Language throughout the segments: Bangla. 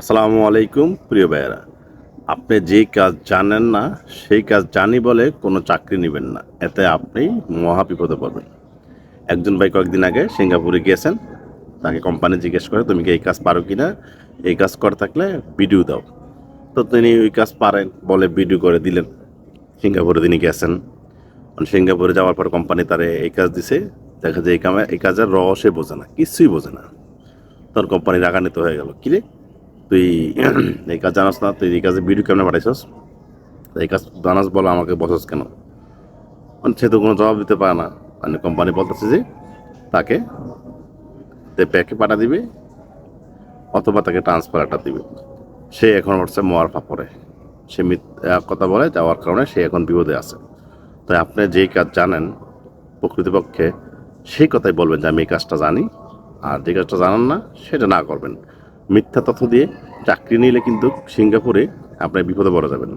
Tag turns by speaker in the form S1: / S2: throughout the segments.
S1: আসসালামু আলাইকুম, প্রিয় ভাইয়েরা। আপনি যেই কাজ জানেন না, সেই কাজ জানি বলে কোনো চাকরি নেবেন না। এতে আপনি মহা বিপদে পড়বেন। একজন ভাই কয়েকদিন আগে সিঙ্গাপুরে গিয়েছেন। তাকে কোম্পানি জিজ্ঞেস করে, তুমি কি এই কাজ পারো কি না এই কাজ করে থাকলে ভিডিও দাও। তো তিনি ওই কাজ পারেন বলে ভিডিও করে দিলেন। সিঙ্গাপুরে তিনি গেছেন। মানে সিঙ্গাপুরে যাওয়ার পর কোম্পানি তারে এই কাজ দিছে। দেখা যায় এই কামে, এই কাজের রসে বোঝে না, কিছুই বোঝে না। তোর কোম্পানি রাগান্বিত হয়ে গেল কিরে তুই এই কাজ জানাস না, তুই এই কাজে ভিডিও কেমনে পাঠাইছস এই কাজ জানাস বলো আমাকে, বসস কেন? মানে সে তো কোনো জবাব দিতে পারে না। মানে কোম্পানি বলতেছে যে, তাকে প্যাকে পাঠা দিবে, অথবা তাকে ট্রান্সফার একটা দিবে। সে এখন হচ্ছে মোয়ার ফাপড়ে। সে কথা বলে, যাওয়ার কারণে সে এখন বিপদে আছে। তাই আপনি যেই কাজ জানেন, প্রকৃতপক্ষে সেই কথাই বলবেন যে, আমি এই কাজটা জানি, আর যে কাজটা জানান না, সেটা না করবেন। মিথ্যা তথ্য দিয়ে চাকরি নিলে কিন্তু সিঙ্গাপুরে আপনি বিপদে পড়া যাবেন।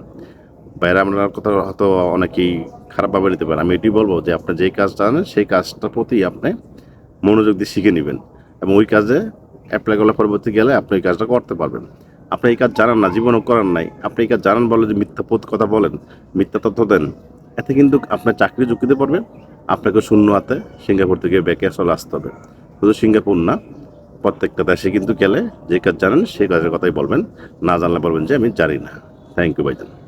S1: বাইরে আপনার কথা হয়তো অনেকেই খারাপভাবে নিতে পারেন আমি এটি বলব যে আপনি যেই কাজ জানেন সেই কাজটার প্রতি আপনি মনোযোগ দিয়ে শিখে নেবেন এবং ওই কাজে অ্যাপ্লাই করার পরবর্তী গেলে আপনি এই কাজটা করতে পারবেন। আপনি এই কাজ জানান না, জীবনও করার নাই। আপনি এই কাজ জানান বলে যে মিথ্যা পথ কথা বলেন, মিথ্যা তথ্য দেন, এতে কিন্তু আপনার চাকরি ঝুঁকিতে পড়বে। আপনাকে শূন্য হাতে সিঙ্গাপুর থেকে ব্যাকে চলে আসতে হবে। শুধু সিঙ্গাপুর না প্রত্যেকটা দেশে কিন্তু গেলে যে কাজ জানেন সেই কাজের কথাই বলবেন। না জানলে বলবেন যে আমি জানি না। থ্যাংক ইউ ভাইজান।